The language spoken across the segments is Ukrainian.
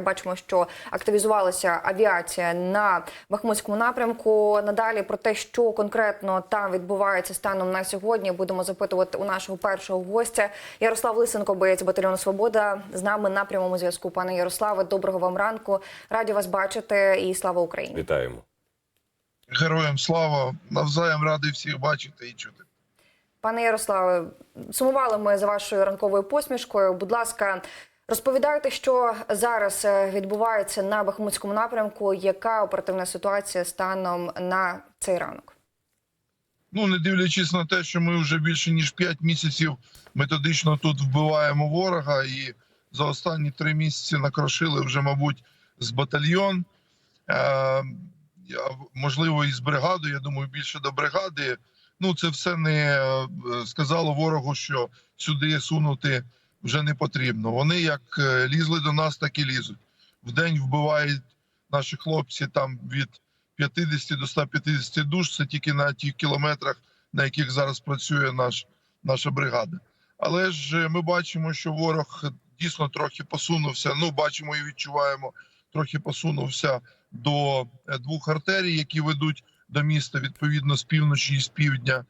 Бачимо, що активізувалася авіація на Бахмутському напрямку. Надалі про те, що конкретно там відбувається станом на сьогодні, будемо запитувати у нашого першого гостя. Ярослав Лисенко, боєць батальйону Свобода, з нами на прямому зв'язку. Пане Ярославе, доброго вам ранку. Раді вас бачити і слава Україні. Вітаємо. Героям слава навзаєм радий всіх бачити і чути. Пане Ярославе, сумували ми за вашою ранковою посмішкою. Будь ласка, розповідайте, що зараз е, відбувається на Бахмутському напрямку. Яка оперативна ситуація станом на цей ранок? Ну не дивлячись на те, що ми вже більше ніж 5 місяців методично тут вбиваємо ворога, і за останні три місяці накрошили вже, мабуть, з батальйон. Е, можливо, і з бригади. Я думаю, більше до бригади. Ну, це все не е, сказало ворогу, що сюди сунути вже не потрібно. Вони як е, лізли до нас, так і лізуть. Вдень вбивають наші хлопці там від 50 до 150 душ. Це тільки на тих кілометрах, на яких зараз працює наш, наша бригада. Але ж е, ми бачимо, що ворог дійсно трохи посунувся. Ну, бачимо і відчуваємо, трохи посунувся до е, двох артерій, які ведуть до міста відповідно з півночі і з півдня.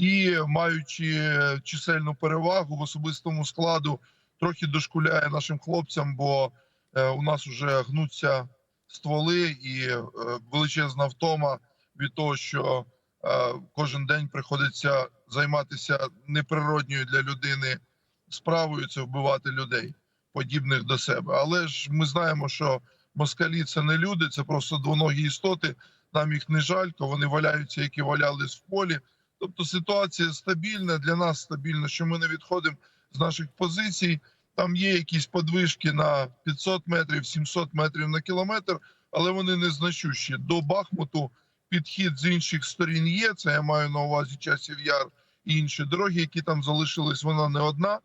І маючи чисельну перевагу в особистому складу, трохи дошкуляє нашим хлопцям, бо е, у нас вже гнуться стволи і е, величезна втома від того, що е, кожен день приходиться займатися неприродньою для людини справою це вбивати людей, подібних до себе. Але ж ми знаємо, що москалі це не люди, це просто двоногі істоти. Нам їх не жалько, вони валяються, які валялись в полі. Тобто ситуація стабільна для нас стабільна, що ми не відходимо з наших позицій. Там є якісь подвижки на 500 метрів, 700 метрів на кілометр, але вони незначущі. До Бахмуту підхід з інших сторін є. Це я маю на увазі часів яр і інші дороги, які там залишились. Вона не одна.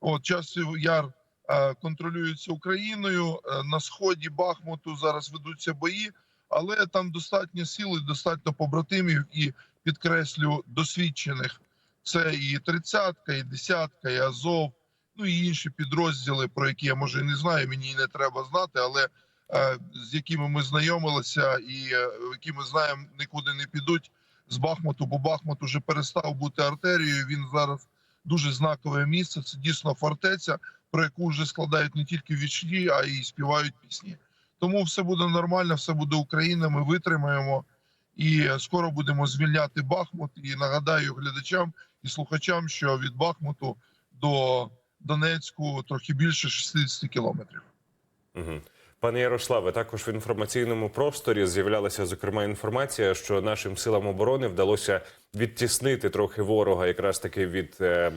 От часів яр е, контролюється Україною. Е, на сході Бахмуту зараз ведуться бої, але там достатньо сили, достатньо побратимів і підкреслю досвідчених. Це і тридцятка, і десятка, і Азов, ну і інші підрозділи, про які я може і не знаю, мені і не треба знати, але е, з якими ми знайомилися, і е, які ми знаємо, нікуди не підуть з Бахмуту, бо Бахмут уже перестав бути артерією. Він зараз дуже знакове місце. Це дійсно фортеця, про яку вже складають не тільки вічні, а й співають пісні. Тому все буде нормально, все буде Україна. Ми витримаємо і скоро будемо звільняти Бахмут. І нагадаю глядачам і слухачам, що від Бахмуту до Донецьку трохи більше 60 кілометрів. Угу. Пане Ярославе, також в інформаційному просторі з'являлася зокрема інформація, що нашим силам оборони вдалося відтіснити трохи ворога, якраз таки від е,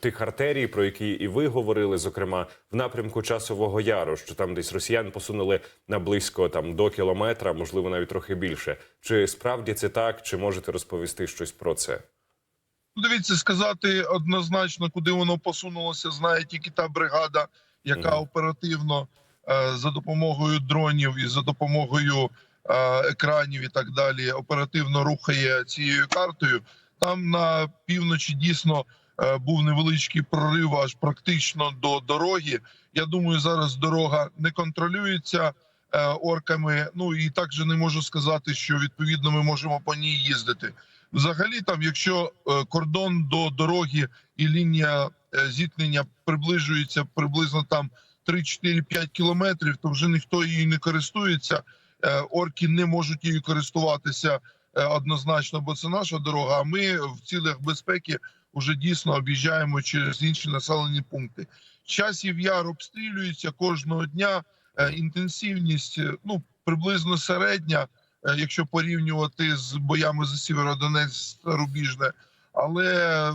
тих артерій, про які і ви говорили, зокрема в напрямку часового яру, що там десь росіян посунули на близько там до кілометра, можливо, навіть трохи більше. Чи справді це так? Чи можете розповісти щось про це? Ну, Дивіться, сказати однозначно, куди воно посунулося, знає тільки та бригада, яка Мгм. оперативно за допомогою дронів і за допомогою е, екранів і так далі оперативно рухає цією картою. Там на півночі дійсно е, був невеличкий прорив, аж практично до дороги. Я думаю, зараз дорога не контролюється е, орками. Ну і також не можу сказати, що відповідно ми можемо по ній їздити. Взагалі, там, якщо е, кордон до дороги і лінія е, зіткнення приближується приблизно там 3-4-5 кілометрів, то вже ніхто її не користується. Е, Орки не можуть її користуватися е, однозначно, бо це наша дорога. А ми в цілях безпеки вже дійсно об'їжджаємо через інші населені пункти. Часів яр обстрілюється кожного дня. Е, Інтенсивність ну приблизно середня якщо порівнювати з боями за Сєвєродонецьк Рубіжне, але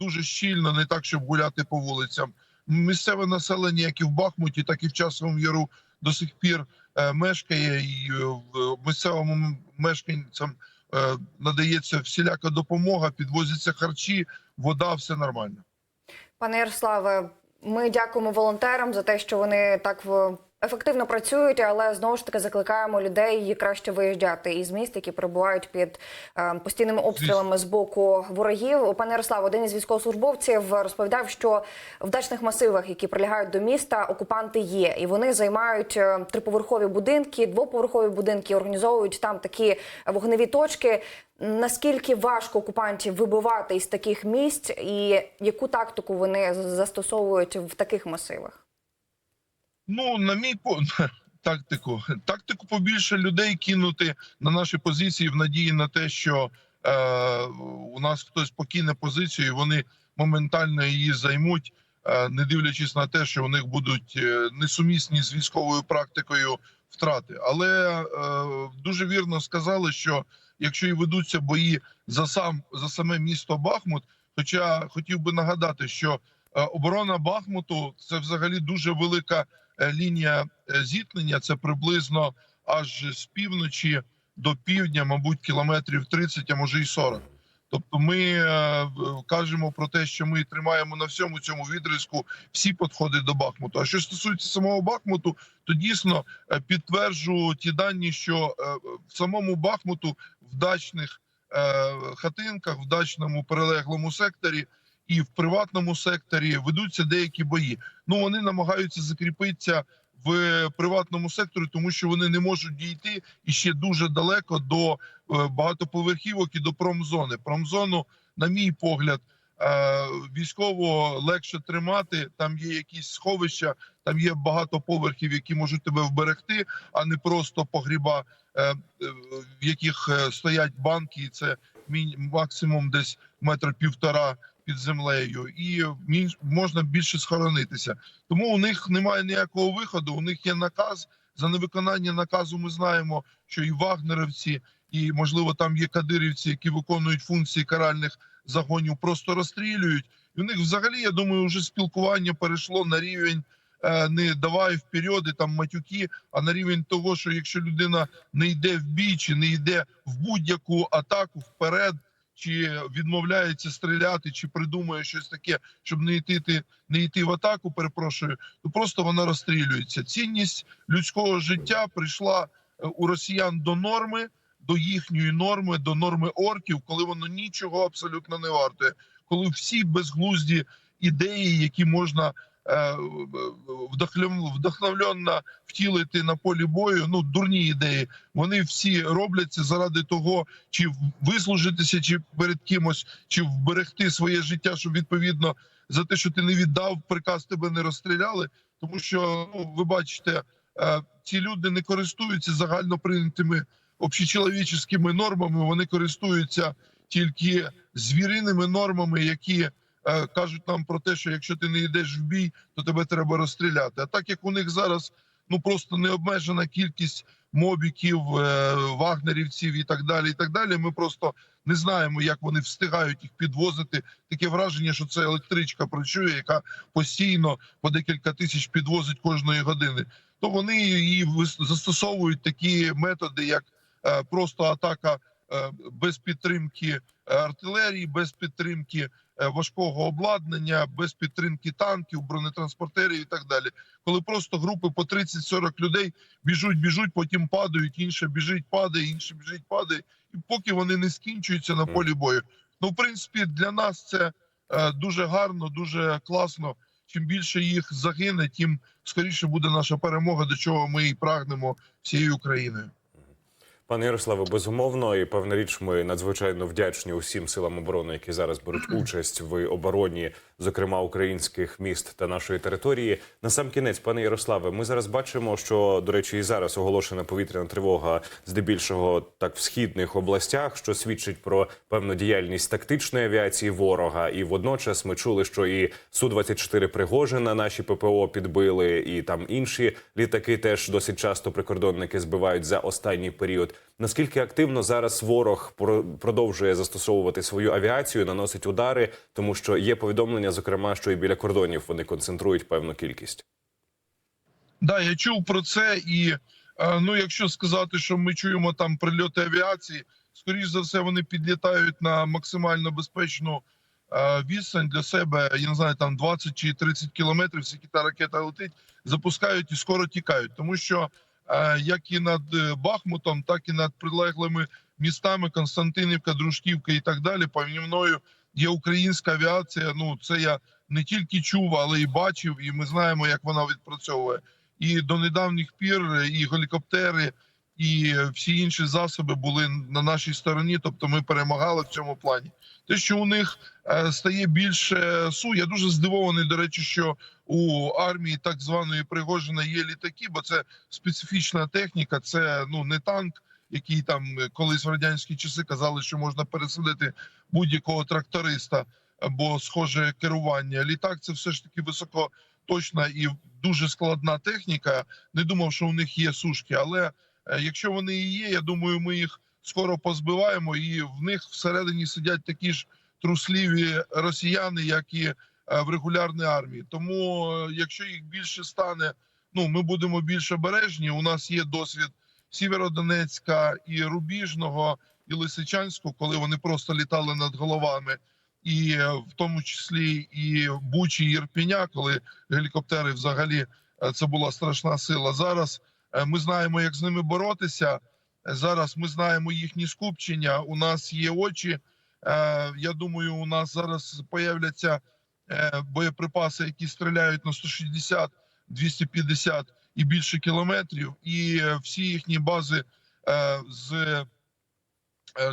дуже щільно, не так, щоб гуляти по вулицям. Місцеве населення, як і в Бахмуті, так і в Часовому Яру до сих пір е, мешкає, і е, в місцевому мешканцям е, надається всіляка допомога, підвозяться харчі, вода, все нормально. Пане Ярославе, ми дякуємо волонтерам за те, що вони так в- ефективно працюють, але знову ж таки закликаємо людей краще виїжджати із міст, які перебувають під е, постійними обстрілами з боку ворогів. Пане Ярослав, один із військовослужбовців розповідав, що в дачних масивах, які прилягають до міста, окупанти є, і вони займають е, триповерхові будинки, двоповерхові будинки, організовують там такі вогневі точки. Наскільки важко окупантів вибивати із таких місць, і яку тактику вони застосовують в таких масивах? Ну, на мій по тактику. Тактику побільше людей кинути на наші позиції в надії на те, що е, у нас хтось покине позицію, і вони моментально її займуть, е, не дивлячись на те, що у них будуть е, несумісні з військовою практикою втрати. Але е, дуже вірно сказали, що якщо і ведуться бої за сам за саме місто Бахмут, хоча хотів би нагадати, що е, оборона Бахмуту це взагалі дуже велика лінія е, зіткнення. Це приблизно аж з півночі до півдня, мабуть, кілометрів 30, а може й 40. Тобто, ми е, кажемо про те, що ми тримаємо на всьому цьому відрізку всі підходи до Бахмуту. А що стосується самого Бахмуту, то дійсно е, підтверджу ті дані, що е, в самому Бахмуту в дачних е, хатинках, в дачному перелеглому секторі і в приватному секторі ведуться деякі бої. Ну вони намагаються закріпитися в приватному секторі, тому що вони не можуть дійти і ще дуже далеко до е, багатоповерхівок і до промзони. Промзону, на мій погляд, е, військово легше тримати. Там є якісь сховища, там є багато поверхів, які можуть тебе вберегти, а не просто погріба, е, е, в яких е, стоять банки, і це максимум десь метр півтора під землею, і можна більше схоронитися. Тому у них немає ніякого виходу. У них є наказ. За невиконання наказу ми знаємо, що і вагнерівці, і можливо там є кадирівці, які виконують функції каральних загонів, просто розстрілюють. І у них взагалі, я думаю, вже спілкування перейшло на рівень е, не давай вперед, і там матюки, а на рівень того, що якщо людина не йде в бій, чи не йде в будь-яку атаку вперед, чи відмовляється стріляти, чи придумує щось таке, щоб не йти, не йти в атаку, перепрошую, то просто вона розстрілюється. Цінність людського життя прийшла е, у росіян до норми, до їхньої норми, до норми орків, коли воно нічого абсолютно не вартує, коли всі безглузді ідеї, які можна вдохновленно втілити на полі бою, ну дурні ідеї, вони всі робляться заради того, чи вислужитися, чи перед кимось, чи вберегти своє життя, щоб відповідно за те, що ти не віддав приказ, тебе не розстріляли. Тому що ну ви бачите, е, ці люди не користуються загально прийнятими общечеловіческими нормами. Вони користуються тільки звіриними нормами, які е, кажуть нам про те, що якщо ти не йдеш в бій, то тебе треба розстріляти. А так як у них зараз ну просто необмежена кількість мобіків, е, вагнерівців і так далі. І так далі. Ми просто не знаємо, як вони встигають їх підвозити. Таке враження, що це електричка працює, яка постійно по декілька тисяч підвозить кожної години. То вони вис- застосовують такі методи, як е, просто атака е, без підтримки е, артилерії, без підтримки е, важкого обладнання, без підтримки танків, бронетранспортерів і так далі. Коли просто групи по 30-40 людей біжуть, біжуть, потім падають, інше біжить, падає, інше біжить, падає, і поки вони не скінчуються на полі бою. Ну, в принципі, для нас це е, дуже гарно, дуже класно. Чим більше їх загине, тим скоріше буде наша перемога, до чого ми і прагнемо всією Україною. Пане Ярославе, безумовно, і певна річ, ми надзвичайно вдячні усім силам оборони, які зараз беруть участь в обороні, зокрема українських міст та нашої території. На сам кінець, пане Ярославе, ми зараз бачимо, що до речі, і зараз оголошена повітряна тривога, здебільшого так в східних областях, що свідчить про певну діяльність тактичної авіації ворога. І водночас ми чули, що і су 24 Пригожина наші ППО підбили, і там інші літаки теж досить часто прикордонники збивають за останній період. Наскільки активно зараз ворог про- продовжує застосовувати свою авіацію, наносить удари, тому що є повідомлення, зокрема, що і біля кордонів вони концентрують певну кількість. Да, я чув про це, і е, ну, якщо сказати, що ми чуємо там прильоти авіації, скоріш за все, вони підлітають на максимально безпечну е, відстань для себе, я не знаю, там 20 чи 30 кілометрів, скільки та ракета летить, запускають і скоро тікають. Тому що як і над е, Бахмутом, так і над прилеглими містами Константинівка, Дружківка і так далі. Помі мною є українська авіація. Ну це я не тільки чув, але і бачив, і ми знаємо, як вона відпрацьовує. І до недавніх пір і гелікоптери, і всі інші засоби були на нашій стороні. Тобто, ми перемагали в цьому плані. Те, що у них е, стає більше су, я дуже здивований. До речі, що у армії так званої Пригожина є літаки, бо це специфічна техніка. Це ну не танк, який там колись в радянські часи казали, що можна пересадити будь-якого тракториста, бо схоже керування. Літак це все ж таки високоточна і дуже складна техніка. Не думав, що у них є сушки, але якщо вони і є, я думаю, ми їх скоро позбиваємо, і в них всередині сидять такі ж трусливі росіяни, як і е, в регулярній армії. Тому, е, якщо їх більше стане, ну ми будемо більш обережні. У нас є досвід Сєвєродонецька і Рубіжного і Лисичанського, коли вони просто літали над головами, і е, в тому числі і Бучі, і Ірпіня, коли гелікоптери взагалі е, це була страшна сила. Зараз е, ми знаємо, як з ними боротися. Е, Зараз ми знаємо їхні скупчення. У нас є очі. Е, Я думаю, у нас зараз появляться е, боєприпаси, які стріляють на 160, 250 і більше кілометрів, і е, всі їхні бази е, з е,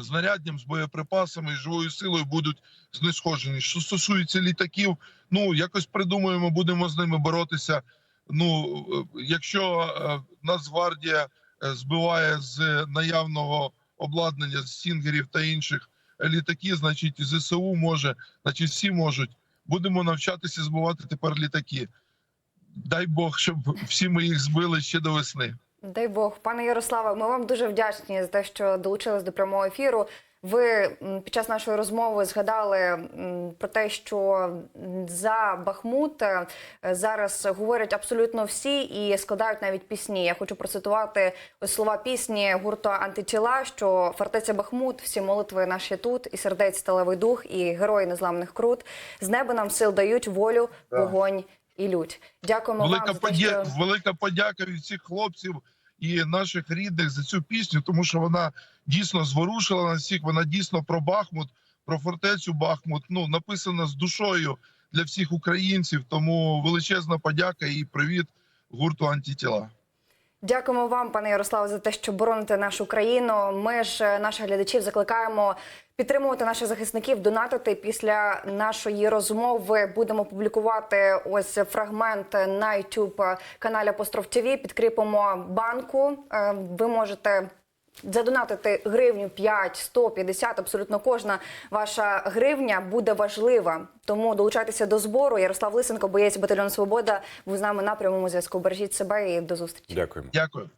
знаряддям, з боєприпасами живою силою будуть знешкоджені. Що стосується літаків, ну якось придумаємо, будемо з ними боротися. Ну, е, якщо е, Нацгвардія е, збиває з наявного обладнання сінгерів та інших літаки, значить ЗСУ може, значить всі можуть. Будемо навчатися збивати тепер літаки. Дай Бог, щоб всі ми їх збили ще до весни. Дай Бог, пане Ярославе, ми вам дуже вдячні за те, що долучились до прямого ефіру. Ви під час нашої розмови згадали про те, що за Бахмут е, зараз говорять абсолютно всі і складають навіть пісні. Я хочу процитувати ось слова пісні гурту антитіла, що фортеця Бахмут, всі молитви наші тут, і сердець сталевий дух, і герої незламних крут. З неба нам сил дають волю, вогонь і лють. Дякуємо Велика, вам подя... що... велика подяка від всіх хлопців і наших рідних за цю пісню, тому що вона дійсно зворушила нас всіх. Вона дійсно про Бахмут, про фортецю Бахмут. Ну написана з душою для всіх українців. Тому величезна подяка і привіт гурту антитіла. Дякуємо вам, пане Ярославе, за те, що бороните нашу країну. Ми ж е, наших глядачів закликаємо підтримувати наших захисників, донатити. Після нашої розмови будемо публікувати ось фрагмент на youtube каналі Апостроф ТВ. Підкріпимо банку. Е, Ви можете. Задонатити гривню 5, 100, 50, абсолютно кожна ваша гривня буде важлива. Тому долучайтеся до збору. Ярослав Лисенко, боєць батальйону Свобода, був з нами на прямому зв'язку. Бережіть себе і до зустрічі. Дякуємо. Дякую.